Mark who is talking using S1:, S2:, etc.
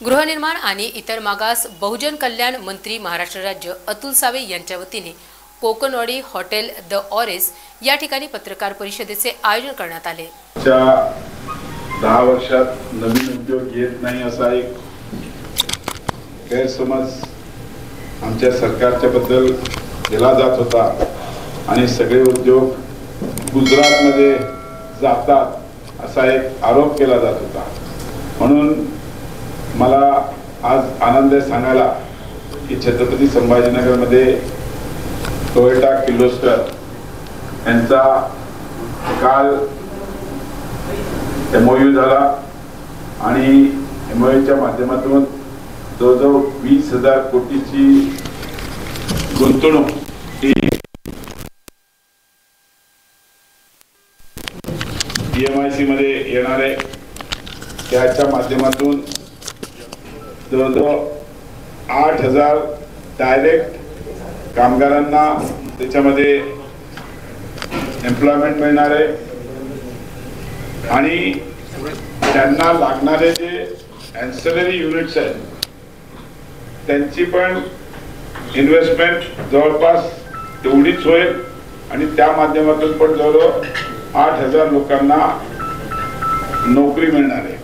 S1: गृहनिर्माण आणि इतर मागास बहुजन कल्याण मंत्री महाराष्ट्र राज्य अतुल सावे यांच्या वतीने कोकणवाडी हॉटेल द ऑरेस या ठिकाणी पत्रकार परिषदेचे आयोजन करण्यात आले.
S2: दहा वर्षात नवीन उद्योग येत नाही असा एक गैरसमज आमच्या सरकारच्या बद्दल केला जात होता. आणि सगळे उद्योग गुजरातमध्ये जातात असा एक आरोप केला जात होता. म्हणून मला आज आनंद आहे सांगायला की छत्रपती संभाजीनगरमध्ये टोयोटा किर्लोस्कर यांचा काल एमओयू झाला आणि एम ओय यूच्या माध्यमातून जवळजवळ वीस हजार कोटीची गुंतवणूक ही सी मध्ये येणार आहे. त्याच्या माध्यमातून जवळजवळ आठ हजार डायरेक्ट कामगारांना त्याच्यामध्ये एम्प्लॉयमेंट मिळणार आहे आणि त्यांना लागणारे जे अँसलरी युनिट्स आहेत त्यांची पण इन्व्हेस्टमेंट जवळपास तेवढीच होईल आणि त्या माध्यमातून पण जवळजवळ आठ हजार लोकांना नोकरी मिळणार आहे.